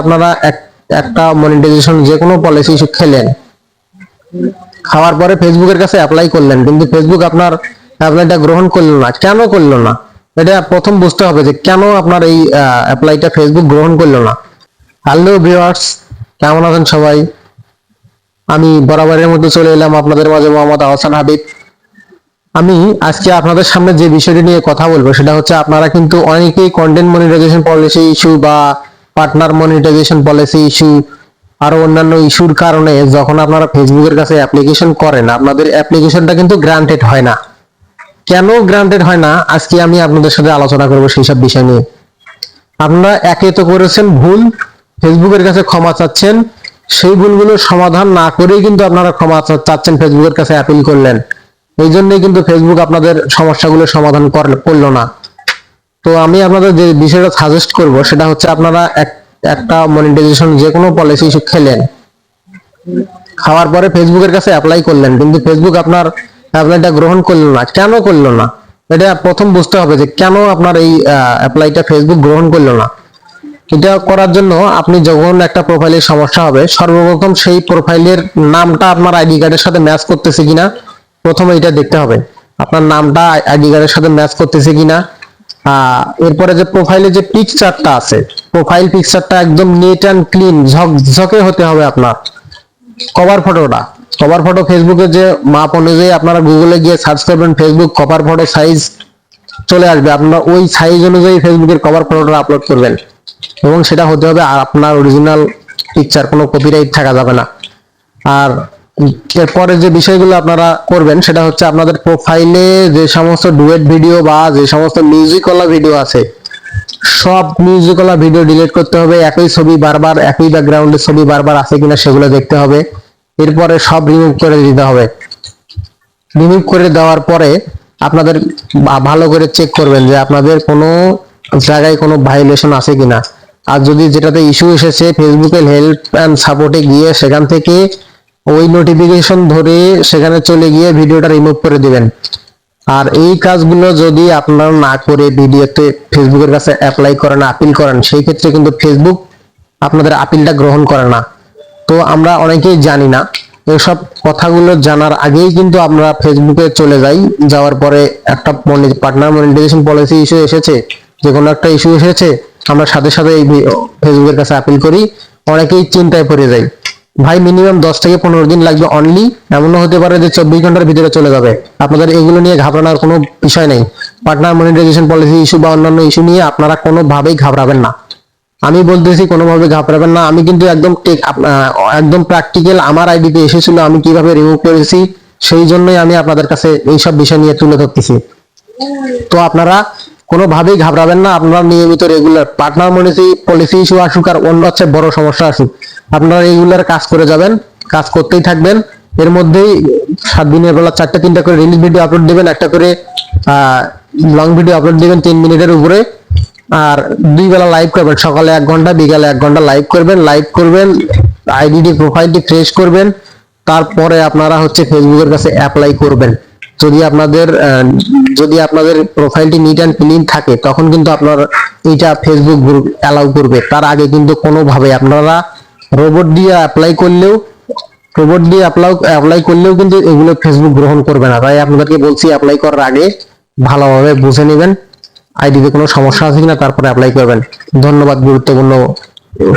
আপনারা একটা মনিটাইজেশন যে কোনো পলিসি খেলেন। খাওয়ার পরে ফেসবুকের কাছে অ্যাপ্লাই করলেন, কিন্তু ফেসবুক আপনার অ্যাপ্লাইটা গ্রহণ করল না। কেন করল না? এটা প্রথম বুঝতে হবে যে কেন আপনার এই অ্যাপ্লাইটা ফেসবুক গ্রহণ করল না। হ্যালো ভিউয়ার্স কেমন আছেন সবাই? আমি বরাবরের মধ্যে চলে এলাম আপনাদের মাঝে, মোহাম্মদ আহসান হাবিব। আমি আজকে আপনাদের সামনে যে বিষয়টি নিয়ে কথা বলব, সেটা হচ্ছে আপনারা কিন্তু অনেকেই কন্টেন্ট মনিটাইজেশন পলিসি ইস্যু বা পার্টনার মনিটাইজেশন পলিসি ইস্যু আরও অন্যান্য ইস্যুর কারণে যখন আপনারা ফেসবুকের কাছে অ্যাপ্লিকেশন করেন, আপনাদের অ্যাপ্লিকেশনটা কিন্তু গ্রান্টেড হয় না। কেন গ্রান্টেড হয় না? আজকে আমি আপনাদের সাথে আলোচনা করব সেই সব বিষয় নিয়ে। আপনারা একে তো করেছেন ভুল ফেসবুকের কাছে ক্ষমা চাচ্ছেন, সেই ভুলগুলোর সমাধান না করেই কিন্তু আপনারা ক্ষমা চাচ্ছেন ফেসবুকের কাছে অ্যাপিল করলেন। এই জন্যই কিন্তু ফেসবুক আপনাদের সমস্যাগুলো সমাধান কর- করল না। তো আমি আপনাদের যে বিষয়টা সাজেস্ট করব, সেটা হচ্ছে আপনারা এক- একটা মনিটাইজেশন যে কোনো পলিসি খেলেন। খাওয়ার পরে ফেসবুকের কাছে অ্যাপ্লাই করলেন, কিন্তু ফেসবুক আপনার অ্যাপ্লাইটা গ্রহণ করল না। কেন করল না? এটা প্রথম বুঝতে হবে যে কেন আপনার এই অ্যাপ্লাইটা ফেসবুক গ্রহণ করল না। এটা করার জন্য আপনি যখন একটা প্রোফাইলের সমস্যা হবে, সর্বপ্রথম সেই প্রোফাইলের নামটা আপনার আইডি কার্ডের সাথে ম্যাচ করতেছে কিনা, প্রথমে এটা দেখতে হবে। আপনার নামটা আইডি কার্ডের সাথে ম্যাচ করতেছে কিনা এরপরে যে প্রোফাইলে যে পিকচারটা আছে প্রোফাইল পিকচারটা একদম নিট অ্যান্ড ক্লিন ঝকঝকে হতে হবে আপনার। কভার ফটোটা কভার ফটো ফেসবুকে যে মাপ অনুযায়ী আপনারা গুগলে গিয়ে সার্চ করবেন ফেসবুক কভার ফটো সাইজ চলে আসবে। আপনারা ওই সাইজ অনুযায়ী ফেসবুকের কভার ফটোটা আপলোড করবেন। এবং সেটা হতে হবে আর আপনার অরিজিনাল পিকচার কোনো কপিরাইট থাকা যাবে না। আর এরপরে যে বিষয়গুলো আপনারা করবেন, সেটা হচ্ছে আপনাদের প্রোফাইলে যে সমস্ত ডুয়েট ভিডিও বা যে সমস্ত মিউজিকওয়ালা ভিডিও আছে, সব মিউজিকওয়ালা ভিডিও ডিলিট করতে হবে। একই ছবি বারবার, একই ব্যাকগ্রাউন্ডের ছবি বারবার আছে কিনা সেগুলো দেখতে হবে। এরপরে সব রিমুভ করে দিতে হবে। রিমুভ করে দেওয়ার পরে আপনাদের ভালো করে চেক করবেন যে আপনাদের কোনো জায়গায় কোনো ভাইলেশন আছে কিনা। আর যদি যেটাতে ইস্যু এসেছে ফেসবুকের হেল্প অ্যান্ড সাপোর্টে গিয়ে সেখান থেকে ওই নোটিফিকেশন ধরে সেখানে চলে গিয়ে ভিডিওটা রিমুভ করে দিবেন। আর এই কাজগুলো যদি আপনারা না করে ভিডিওতে ফেসবুকের কাছে অ্যাপ্লাই করেন আপিল করেন, সেই ক্ষেত্রে কিন্তু ফেসবুক আপনাদের আপিলটা গ্রহণ করে না। তো আমরা অনেকেই জানি না, এসব কথাগুলো জানার আগেই কিন্তু আমরা ফেসবুকে চলে যাই। যাওয়ার পরে একটা পার্টনার মনিটাইজেশন পলিসি ইস্যু এসেছে, যে কোনো একটা ইস্যু এসেছে, আমরা সাথে সাথে এই ফেসবুকের কাছে আপিল করি, অনেকেই চিন্তায় পড়ে যায়। ভাই মিনিমাম দশ থেকে পনেরো দিন লাগবে অনলি এমনও হতে পারে যে চব্বিশ ঘণ্টার ভিতরে চলে যাবে। আপনাদের এগুলো নিয়ে ঘাবড়ানোর কোনো বিষয় নেই। পার্টনার মনিটাইজেশন পলিসি ইস্যু বা অন্যান্য ইস্যু নিয়ে আপনারা কোনোভাবেই ঘাবড়াবেন না। আমি বলতেছি কোনোভাবে ঘাবড়াবেন না। আমি কিন্তু একদম টেক- একদম প্র্যাকটিক্যাল আমার আইডিতে এসেছিল, আমি কীভাবে রিমুভ করেছি, সেই জন্যই আমি আপনাদের কাছে এইসব বিষয় নিয়ে তুলে ধরতেছি। তো আপনারা কোনোভাবেই ঘাবড়াবেন না। আপনারা নিয়মিত রেগুলার পার্টনার মনিসি পলিসি ইস্যু আসুক আর অন্য হচ্ছে বড় সমস্যা আসুক, আপনারা রেগুলার কাজ করে যাবেন, কাজ করতেই থাকবেন। এর মধ্যেই সাত দিনের বেলা চারটে, তিনটা করে রিলিজ ভিডিও আপলোড দেবেন, একটা করে লং ভিডিও আপলোড দিবেন তিন মিনিটের উপরে। আর দুই বেলা লাইভ করবেন, সকালে এক ঘণ্টা, বিকালে এক ঘণ্টা লাইভ করবেন লাইভ করবেন আইডিটি প্রোফাইলটি ফ্রেশ করবেন। তারপরে আপনারা হচ্ছে ফেসবুকের কাছে অ্যাপ্লাই করবেন। যদি আপনাদের যদি আপনাদের প্রোফাইলটি নিট অ্যান্ড ক্লিন থাকে, তখন কিন্তু আপনার এইটা ফেসবুক গ্রুপ অ্যালাউ করবে। তার আগে কিন্তু কোনোভাবে আপনারা রোবট দিয়ে অ্যাপ্লাই করলেও রোবট দিয়ে অ্যাপ্লাই অ্যাপ্লাই করলেও কিন্তু এগুলো ফেসবুক গ্রহণ করবে না। তাই আপনাদেরকে বলছি অ্যাপ্লাই করার আগে ভালোভাবে বুঝে নেবেন। আইডিতে কোনো সমস্যা আছে কিনা, তারপরে অ্যাপ্লাই করবেন। ধন্যবাদ, গুরুত্বপূর্ণ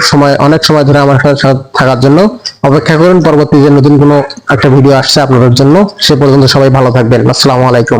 সময়, অনেক সময় ধরে আমার সাথে থাকার জন্য। অপেক্ষা করুন পরবর্তী যে নতুন কোনো একটা ভিডিও আসছে আপনাদের জন্য, সে পর্যন্ত সবাই ভালো থাকবেন। আসসালামু আলাইকুম।